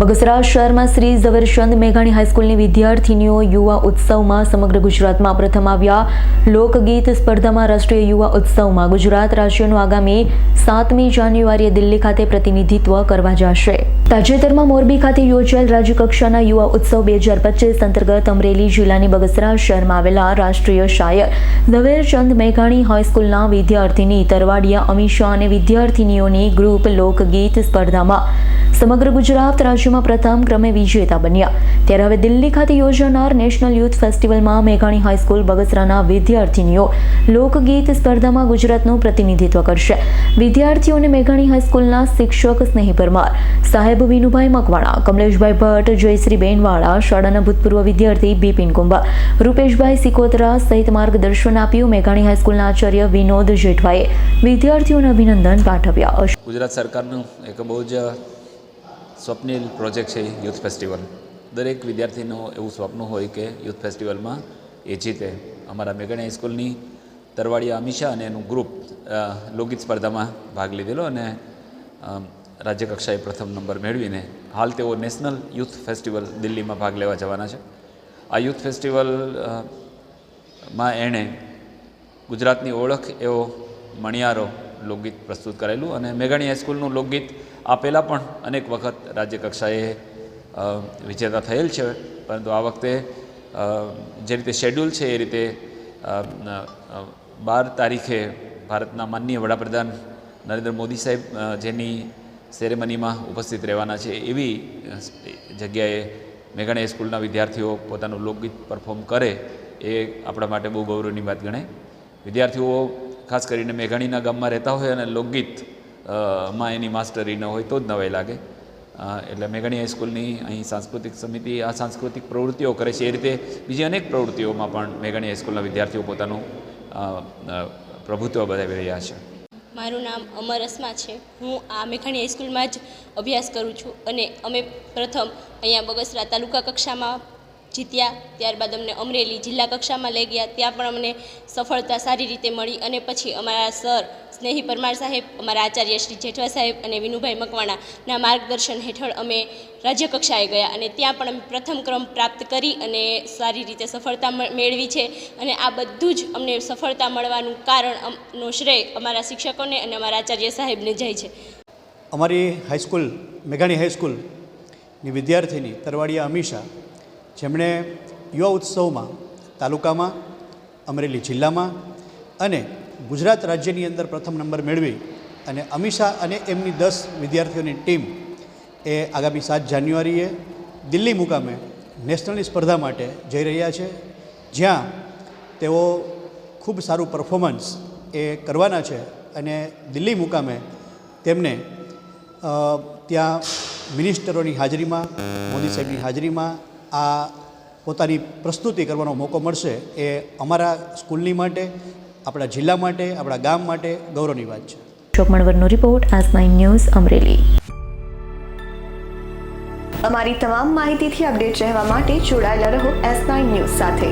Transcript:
બગસરા શહેરમાં શ્રી ઝવેરચંદ મેઘાણી હાઈસ્કૂલની વિદ્યાર્થીનીઓ યુવા ઉત્સવમાં સમગ્ર ગુજરાતમાં પ્રથમ આવ્યા. લોકગીત સ્પર્ધામાં રાષ્ટ્રીય યુવા ઉત્સવમાં ગુજરાત રાજ્યનું આગામી સાતમી જાન્યુઆરીએ દિલ્હી ખાતે પ્રતિનિધિત્વ કરવા જશે. તાજેતરમાં મોરબી ખાતે યોજાયેલ રાજ્યકક્ષાના યુવા ઉત્સવ બે હજાર પચીસ અંતર્ગત અમરેલી જિલ્લાની બગસરા શહેરમાં આવેલા રાષ્ટ્રીય શાયર ઝવેરચંદ મેઘાણી હાઈસ્કૂલના વિદ્યાર્થીની તરવાડિયા અમીષા અને વિદ્યાર્થીનીઓની ગ્રુપ લોકગીત સ્પર્ધામાં સમગ્ર ગુજરાત રાજ્યમાં પ્રથમ ક્રમે વિજેતા બન્યા. ત્યારે હવે દિલ્હી ખાતે યોજાનાર નેશનલ યુથ ફેસ્ટિવલમાં મેઘાણી હાઈસ્કૂલ બગસરાના વિદ્યાર્થીનીઓ લોકગીત સ્પર્ધામાં ગુજરાતનું પ્રતિનિધિત્વ કરશે. વિદ્યાર્થીઓને મેઘાણી હાઈસ્કૂલના શિક્ષક સ્નેહી પરમાર, સાહેબ વિનુભાઈ મકવાણા, કમલેશભાઈ ભટ્ટ જયશ્રીબેન વાળા શાળાના ભૂતપૂર્વ વિદ્યાર્થી બિપિન કુંભા, રૂપેશભાઈ સિકોતરા સહિત માર્ગદર્શન આપ્યું મેઘાણી હાઈસ્કૂલના આચાર્ય વિનોદ જેઠવાએ. વિદ્યાર્થીઓને અભિનંદન પાઠવ્યા. ગુજરાત સરકારનું એક બહુ જ સ્વપ્નિલ પ્રોજેક્ટ છે યુથ ફેસ્ટિવલ. દરેક વિદ્યાર્થીનું એવું સ્વપ્ન હોય કે યુથ ફેસ્ટિવલમાં એ જીતે. અમારા મેઘાણી હાઈસ્કૂલની તરવાડિયા અમિશા અને એનું ગ્રુપ લોકગીત સ્પર્ધામાં ભાગ લીધેલો અને રાજ્યકક્ષાએ રાજ્ય કક્ષાએ પ્રથમ નંબર મેળવીને હાલ તેઓ નેશનલ યુથ ફેસ્ટિવલ દિલ્હીમાં ભાગ લેવા જવાના છે. આ યુથ ફેસ્ટિવલમાં એણે ગુજરાતની ઓળખ એવો મણિયારો લોકગીત પ્રસ્તુત કરેલું અને મેઘાણી હાઈસ્કૂલનું લોકગીત આ પહેલાં પણ અનેક વખત રાજ્ય કક્ષાએ વિજેતા થયેલ છે. પરંતુ આ વખતે જે રીતે શેડ્યુલ છે એ રીતે બાર તારીખે ભારતના માનનીય વડાપ્રધાન નરેન્દ્ર મોદી સાહેબ જેની સેરેમનીમાં ઉપસ્થિત રહેવાના છે એવી જગ્યાએ મેઘાણી સ્કૂલના વિદ્યાર્થીઓ પોતાનું લોકગીત પરફોર્મ કરે એ આપણા માટે બહુ ગૌરવની વાત ગણાય. વિદ્યાર્થીઓ ખાસ કરીને મેઘાણીના ગામમાં રહેતા હોય અને લોકગીત માં એની માસ્ટરી ન હોય તો જ નવાઈ લાગે. એટલે મેઘાણી હાઈસ્કૂલની અહીં સાંસ્કૃતિક સમિતિ આ સાંસ્કૃતિક પ્રવૃત્તિઓ કરે છે. એ રીતે બીજી અનેક પ્રવૃત્તિઓમાં પણ મેઘાણી હાઈસ્કૂલના વિદ્યાર્થીઓ પોતાનું પ્રભુત્વ બતાવી રહ્યા છે. મારું નામ અમર અસ્મા છે. હું આ મેઘાણી હાઈસ્કૂલમાં જ અભ્યાસ કરું છું અને અમે પ્રથમ અહીંયા બગસરા તાલુકા કક્ષામાં જીત્યા. ત્યારબાદ અમને અમરેલી જિલ્લા કક્ષામાં લઈ ગયા. ત્યાં પણ અમને સફળતા સારી રીતે મળી અને પછી અમારા સર સ્નેહી પરમાર સાહેબ, અમારા આચાર્ય શ્રી જેઠવા સાહેબ અને વિનુભાઈ મકવાણાના માર્ગદર્શન હેઠળ અમે રાજ્ય કક્ષાએ ગયા અને ત્યાં પણ અમે પ્રથમ ક્રમ પ્રાપ્ત કરી અને સારી રીતે સફળતા મેળવી છે અને આ બધું જ અમને સફળતા મળવાનું કારણ અમ- નો શ્રેય અમારા શિક્ષકોને અને અમારા આચાર્ય સાહેબને જાય છે. અમારી હાઈસ્કૂલ મેઘાણી હાઈસ્કૂલની વિદ્યાર્થીની તરવાડિયા અમીષા જેમણે યુવા ઉત્સવમાં તાલુકામાં, અમરેલી જિલ્લામાં અને ગુજરાત રાજ્યની અંદર પ્રથમ નંબર મેળવી અને અમીષા અને એમની દસ વિદ્યાર્થીઓની ટીમ એ આગામી સાત જાન્યુઆરીએ દિલ્હી મુકામે નેશનલની સ્પર્ધા માટે જઈ રહ્યા છે. જ્યાં તેઓ ખૂબ સારું પરફોર્મન્સ એ કરવાના છે અને દિલ્હી મુકામે તેમને ત્યાં મિનિસ્ટરોની હાજરીમાં, મોદી સાહેબની હાજરીમાં આ પોતાની પ્રસ્તુતિ કરવાનો મોકો મળશે એ અમારા સ્કૂલની માટે, આપણા જિલ્લા માટે, આપણા ગામ માટે ગૌરવની વાત છે. અશોક રિપોર્ટ આસ નાઇન ન્યૂઝ અમરેલી. અમારી તમામ માહિતીથી અપડેટ રહેવા માટે જોડાયેલા રહો એસ નાઇન ન્યૂઝ સાથે.